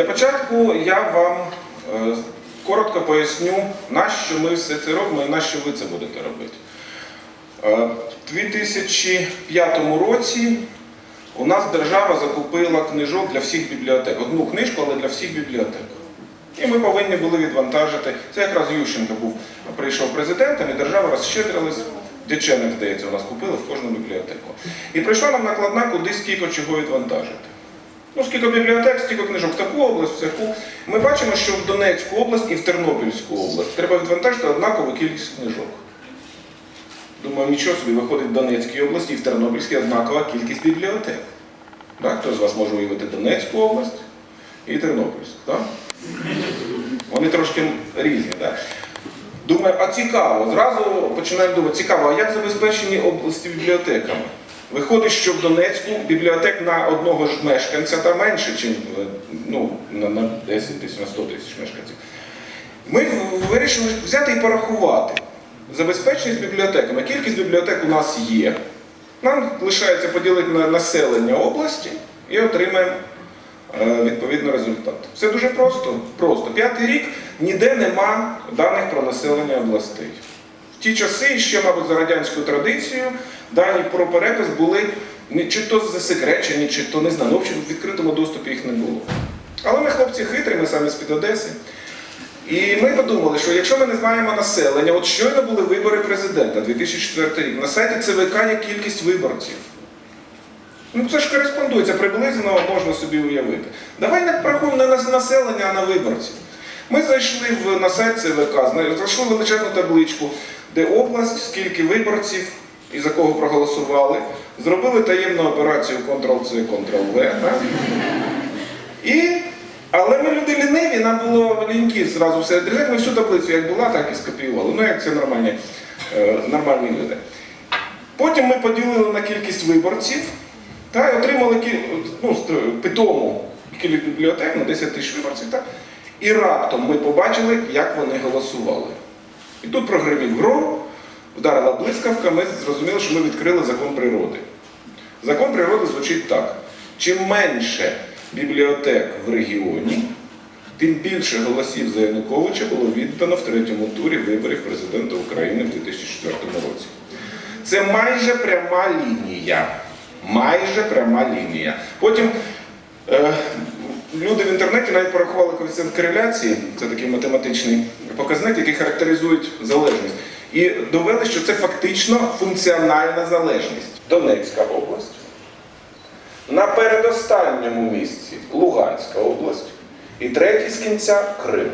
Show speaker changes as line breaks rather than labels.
Для початку я вам е, коротко поясню, на що ми все це робимо і на що ви це будете робити. Е, У 2005 році у нас держава закупила книжок для всіх бібліотек. Одну книжку, але для всіх бібліотек. І ми повинні були відвантажити. Це якраз Ющенко був, прийшов президентом, і держава розщедрилась. Дяченок, здається, у нас купили в кожну бібліотеку. І прийшла нам накладна, куди скільки чого відвантажити. Ну, скільки бібліотек, скільки книжок в таку область, в таку. Ми бачимо, що в Донецьку область і в Тернопільську область треба відвантажити однакову кількість книжок. Думаю, нічого собі виходить в Донецькій області і в Тернопільській однакова кількість бібліотек. Так? Хто з вас може уявити Донецьку область і Тернопільську? Так? Вони трошки різні. Так? Думаю, а цікаво, зразу починаємо думати, цікаво, а як забезпечені області бібліотеками? Виходить, що в Донецьку бібліотек на одного ж мешканця та менше, ніж ну, на, на 10 тисяч, на 100 тисяч мешканців. Ми вирішили взяти і порахувати забезпеченість бібліотеками. Кількість бібліотек у нас є. Нам лишається поділити на населення області і отримаємо е, відповідний результат. Все дуже просто. просто. П'ятий рік ніде нема даних про населення областей. Ті часи, ще, мабуть, за радянською традицією, дані про перепис були чи то засекречені, чи то не знаю. Ну, в общем, в відкритому доступі їх не було. Але ми хлопці хитрі, ми самі з-під Одеси. І ми подумали, що якщо ми не знаємо населення, от щойно були вибори президента 2004 рік, на сайті ЦВК є кількість виборців. Ну це ж кореспондується, приблизно можна собі уявити. Давай не порахуємо не на населення, а на виборців. Ми зайшли в, на сайт ЦВК, зна- знайшли величезну табличку, де область, скільки виборців і за кого проголосували, зробили таємну операцію Ctrl-C, Ctrl-V. Але ми люди ліниві, нам було ліньки зразу все відрізати. Ми всю таблицю як була, так і скопіювали. Ну, як це нормальні, е, нормальні люди. Потім ми поділили на кількість виборців та й отримали ну, питому кількість бібліотек на 10 тисяч виборців. Та, і раптом ми побачили, як вони голосували. І тут прогремів гром, вдарила блискавка, ми зрозуміли, що ми відкрили закон природи. Закон природи звучить так: чим менше бібліотек в регіоні, тим більше голосів за Януковича було віддано в третьому турі виборів президента України в 2004 році. Це майже пряма лінія. Майже пряма лінія. Потім е, люди в інтернеті навіть порахували коефіцієнт кореляції, це такий математичний показник, який характеризують залежність. І довели, що це фактично функціональна залежність. Донецька область. На передостанньому місці Луганська область. І третій з кінця Крим.